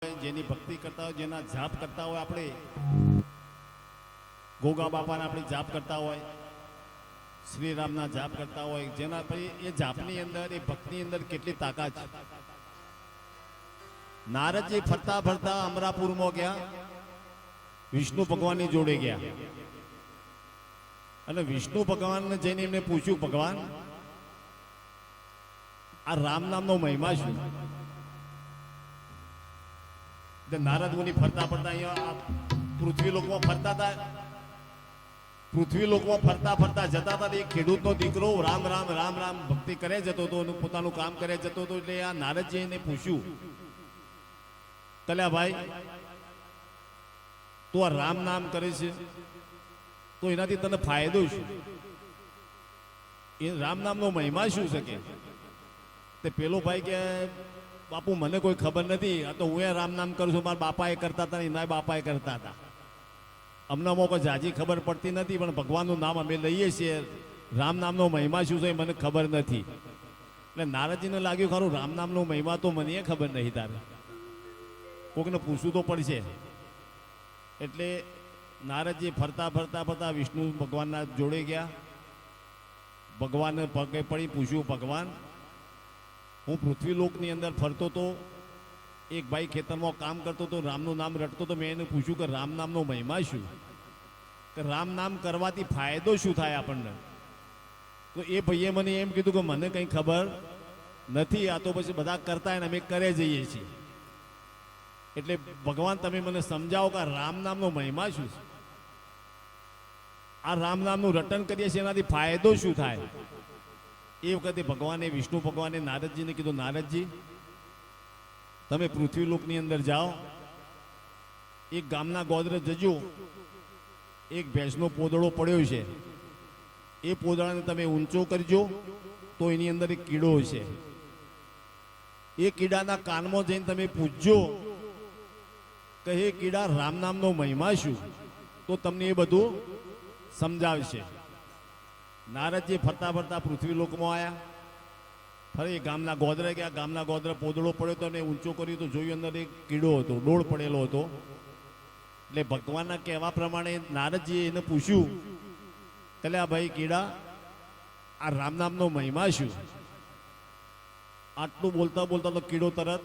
જેની ભક્તિ કરતા હોય, જેના જાપ કરતા હોય આપણે. ગોગા બાપાના આપણે જાપ કરતા હોય, શ્રીરામના જાપ કરતા હોય, જેના પછી એ જાપની અંદર, એ ભક્તની અંદર કેટલી તાકાત છે. નારદજી ફરતા ફરતા અમરાપુરમાં ગયા, વિષ્ણુ ભગવાનની જોડે ગયા. અને વિષ્ણુ ભગવાનને જઈને એમને પૂછ્યું, ભગવાન, આ રામ નામનો મહિમા શું? નારદ મુનિ ફરતા ફરતા અહીંયા પૃથ્વી લોકમાં ફરતા હતા. પૃથ્વી લોકમાં ફરતા ફરતા જતા હતા એક ખેડૂતનો દીકરો રામ રામ રામ રામ ભક્તિ કરે જતો હતો અને પોતાનું કામ કરે જતો હતો એટલે આ નારદજી એને પૂછ્યું કલ્યા ભાઈ, તું આ રામ નામ કરે છે, તો એનાથી તને ફાયદો શું? એ રામ નામનો મહિમા શું છે કે? તે પેલો ભાઈ કે બાપુ, મને કોઈ ખબર નથી. આ તો હું એ રામ નામ કરું છું. મારા બાપાએ કરતા હતા એના બાપાએ કરતા હતા. અમને અમુક જાજી ખબર પડતી નથી, પણ ભગવાનનું નામ અમે લઈએ છીએ. રામ નામનો મહિમા શું છે એ મને ખબર નથી. એટલે નારદજીને લાગ્યું ખરું, રામ નામનો મહિમા તો મને એ ખબર નહીં તારે. કોકને પૂછવું તો પડશે. એટલે નારદજી ફરતા ફરતા ફરતા વિષ્ણુ ભગવાનના જોડે ગયા. ભગવાનને પગે પડી પૂછ્યું, ભગવાન હું પૃથ્વીલોકની અંદર ફરતો તો, એક ભાઈ ખેતરમાં કામ કરતો તો, રામનું નામ રટતો તો મેં એને પૂછ્યું કે રામ નામનો મહિમા શું? કે રામ નામ કરવાથી ફાયદો શું થાય આપણને? તો એ ભાઈએ મને એમ કીધું કે મને કંઈ ખબર નથી, આ તો પછી બધા કરતા હોય ને અમે કરે જઈએ છીએ. એટલે ભગવાન તમે મને સમજાવો કે રામ નામનો મહિમા શું છે? આ રામ નામનું રટન કરીએ છીએ એનાથી ફાયદો શું થાય? એ વખતે ભગવાને, વિષ્ણુ ભગવાને નારદજીને કીધું, નારદજી, તમે પૃથ્વીલોકની અંદર જાઓ. એક ગામના ગોદરે જજો. એક ભેંસનો પોદળો પડ્યો છે. એ પોદળાને તમે ઊંચો કરજો, તો એની અંદર એક કીડો છે એ કીડાના કાનમાં જઈને તમે પૂછજો કે, હે કીડા, રામ નામનો મહિમા શું? તો તમને એ બધું સમજાવશે. નારદજી ફરતા ફરતા પૃથ્વી લોકમાં આવ્યા ફરી ગામના ગોદરે ગયા. ગામના ગોદરે પોદળો પડ્યો હતો અને ઊંચો કર્યો તો જોયું અંદર એક કીડો હતો, ડોળ પડેલો હતો. એટલે ભગવાનના કહેવા પ્રમાણે નારદજીએ એને પૂછ્યું એટલે આ ભાઈ, કીડા, આ રામ નામનો મહિમા શું? આટલું બોલતા બોલતા તો કીડો તરત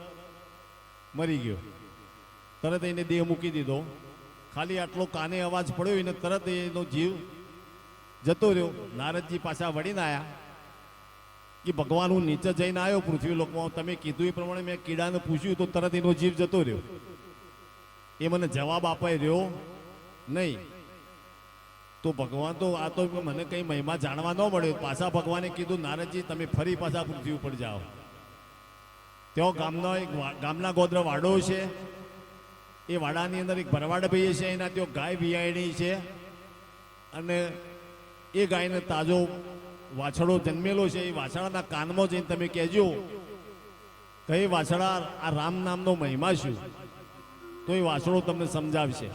મરી ગયો. તરત એને દેહ મૂકી દીધો. ખાલી આટલો કાને અવાજ પડ્યો, એને તરત એનો જીવ જતો રહ્યો. નારદજી પાછા વળીને આવ્યા કે ભગવાન હું નીચે જઈને આવ્યો પૃથ્વી લોકમાં. તમે કીધું એ પ્રમાણે મેં કીડાને પૂછ્યું તો તરત એનો જીવ જતો રહ્યો. એ મને જવાબ અપાઈ રહ્યો નહીં. તો ભગવાન તો આ તો મને કંઈ મહિમા જાણવા ન મળ્યો પાછા ભગવાને કીધું, નારદજી, તમે ફરી પાછા પૃથ્વી ઉપર જાઓ. તેઓ ગામનો એક ગામના ગોત્ર વાડો છે. એ વાડાની અંદર એક ભરવાડ ભાઈ છે. એના ત્યાં ગાય વિયાણી છે. અને એ ગાયને તાજો વાછડો જન્મેલો છે, એ વાછડાના કાનમાં જઈને તમે કહેજો કઈ વાછડા આ રામ નામનો મહિમા શું તો એ વાછડો તમને સમજાવશે.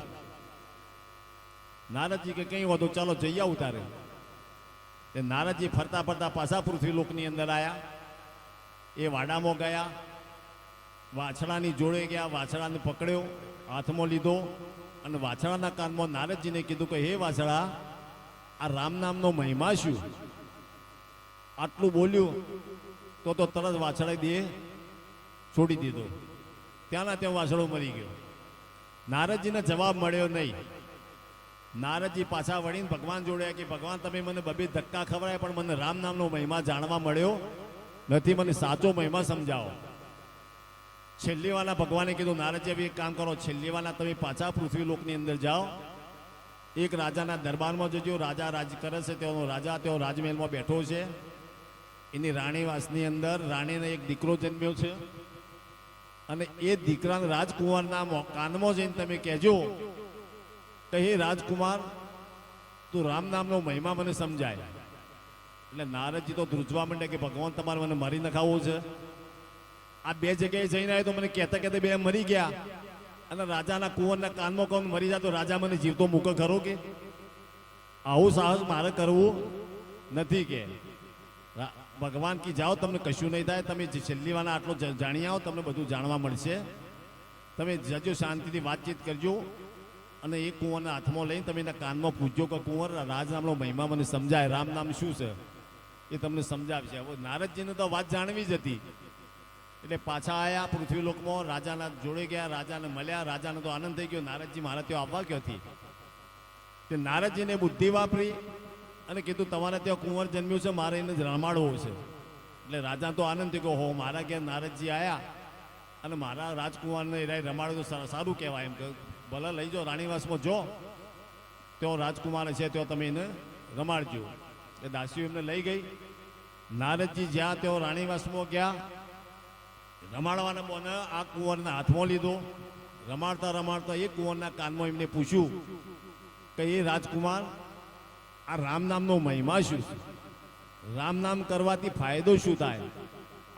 નારદજી કે કંઈ વાંધો, ચાલો જઈ આવું તારે. તે નારદજી ફરતા ફરતા પાછા પૃથ્વી લોકની અંદર આવ્યા એ વાડામાં ગયા. વાછડાની જોડે ગયા વાછડાને પકડ્યો, હાથમાં લીધો અને વાછડાના કાનમાં નારદજીને કીધું કે, હે વાછડા આ રામ નામનો મહિમા શું? આટલું બોલ્યું, તો તો તરત વાછળાઈ દે, છોડી દીધો. ત્યાંના ત્યાં વાછળો મરી ગયો. નારદજીને જવાબ મળ્યો નહીં. નારદજી પાછા વળીને ભગવાન જોડ્યા કે, ભગવાન, તમે મને બબે ધક્કા ખવડાય, પણ મને રામ નામનો મહિમા જાણવા મળ્યો નથી, મને સાચો મહિમા સમજાવો. છેલ્લીવાલા ભગવાને કીધું, નારદજી એક કામ કરો છેલ્લીવાલા તમે પાછા પૃથ્વી લોકની અંદર જાઓ એક રાજાના દરબારમાં જજો રાજા રાજ કરે છે તેઓનો રાજા તેઓ રાજમહેલમાં બેઠો છે. એની રાણીવાસની અંદર રાણીને એક દીકરો જન્મ્યો છે. અને એ દીકરાને રાજકુમારના કાનમાં જઈને તમે કહેજો કે, હે રાજકુમાર, તું રામ નામનો મહિમા મને સમજાય. એટલે નારદજી તો ધ્રુજવા માંડે કે, ભગવાન, તમારે મને મારી નખાવો છે. આ બે જગ્યાએ જઈને આવ્યો તો મને કહેતા કહેતા બે મરી ગયા. અને રાજાના કુંવરના કાનમાં કોણ મરી જાય તો રાજા મને જીવતો મૂકે, ખરો કે? આવું સાહસ મારે કરવું નથી કે. ભગવાન કી જાઓ, તમને કશું નહીં થાય. તમે જે છેલ્લી વાના આટલો જાણી આવો, તમને બધું જાણવા મળશે. તમે જજો શાંતિથી વાતચીત કરજો અને એ કુંવરના હાથમાં લઈને તમે એના કાનમાં પૂછજો કે કુંવર, રાજ નામનો મહિમા મને સમજાય. રામ નામ શું છે? એ તમને સમજાવશે. હવે નારદજીને તો વાત જાણવી જ હતી. એટલે પાછા આવ્યા પૃથ્વીલોકમાં રાજાના જોડે ગયા, રાજાને મળ્યા, રાજાને તો આનંદ થઈ ગયો. નારદજી મારા ત્યાં આવવા ક્યાંથી તે નારદજીને બુદ્ધિ વાપરી અને કીધું, તમારે ત્યાં કુંવર જન્મ્યું છે, મારે એને જ રમાડવો છે. એટલે રાજા તો આનંદ થઈ ગયો, હો, મારા ઘેર નારદજી આવ્યા અને મારા રાજકુમારને એ રમાડો તો સારું કહેવાય એમ. કે ભલે લઈ જાઓ, રાણીવાસમાં જો. તેઓ રાજકુમાર છે, ત્યાં તમે એને રમાડજો. એ દાસીઓ એમને લઈ ગઈ. નારદજી જ્યાં તેઓ રાણીવાસમાં ગયા. રમાડવાના બોને આ કુંવરના હાથમાં લીધો. રમાડતા રમાડતા એ કુંવરના કાનમાં એમને પૂછ્યું કે એ રાજકુમાર, આ રામ નામનો મહિમા શું? રામ નામ કરવાથી ફાયદો શું થાય?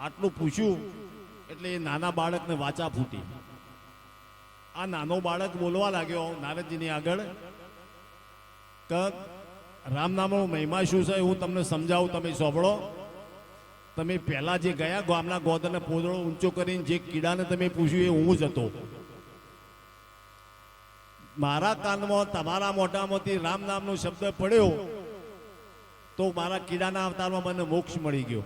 આટલું પૂછ્યું એટલે એ નાના બાળકને વાચા ફૂટી. આ નાનો બાળક બોલવા લાગ્યો નારદજીની આગળ કે રામ નામનો મહિમા શું છે? હું તમને સમજાવું, તમે સાંભળો. તમે પહેલા જે ગયા ગામના ગોદરને પોદળો ઊંચો કરીને જે કીડાને તમે પૂછ્યું એ હું જ હતો. મારા કાનમાં તમારા મોઢામાંથી રામ નામનો શબ્દ પડ્યો તો મારા કીડાના અવતારમાં મને મોક્ષ મળી ગયો.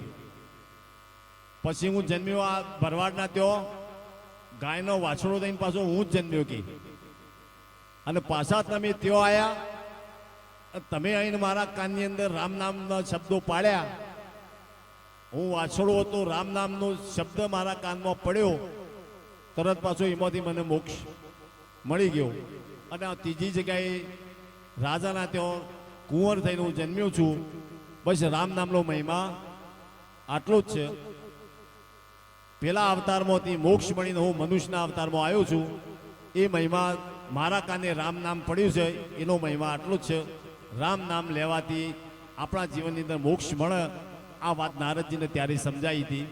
પછી હું જન્મ્યો આ ભરવાડના ત્યાં. ગાયનો વાછડો થઈને પાછો હું જ જન્મ્યો કે. અને પાછા તમે ત્યાં આવ્યા તમે અહીં મારા કાનની અંદર રામ નામના શબ્દો પાડ્યા. હું વાછડો હતો, રામ નામનો શબ્દ મારા કાનમાં પડ્યો. તરત પાછો એમાંથી મને મોક્ષ મળી ગયો. અને આ ત્રીજી જગ્યાએ રાજાના ત્યાં કુંવર થઈને હું જન્મ્યો છું. બસ રામ નામનો મહિમા આટલો જ છે. પેલા અવતારમાંથી મોક્ષ મળીને હું મનુષ્યના અવતારમાં આવ્યો છું. એ મહિમા મારા કાને રામ નામ પડ્યું છે, એનો મહિમા આટલો જ છે. રામ નામ લેવાથી આપણા જીવનની અંદર મોક્ષ મળે આ વાત નારદજીને ત્યારે સમજાવી હતી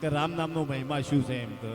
કે રામ નામનો મહિમા શું છે એમ કે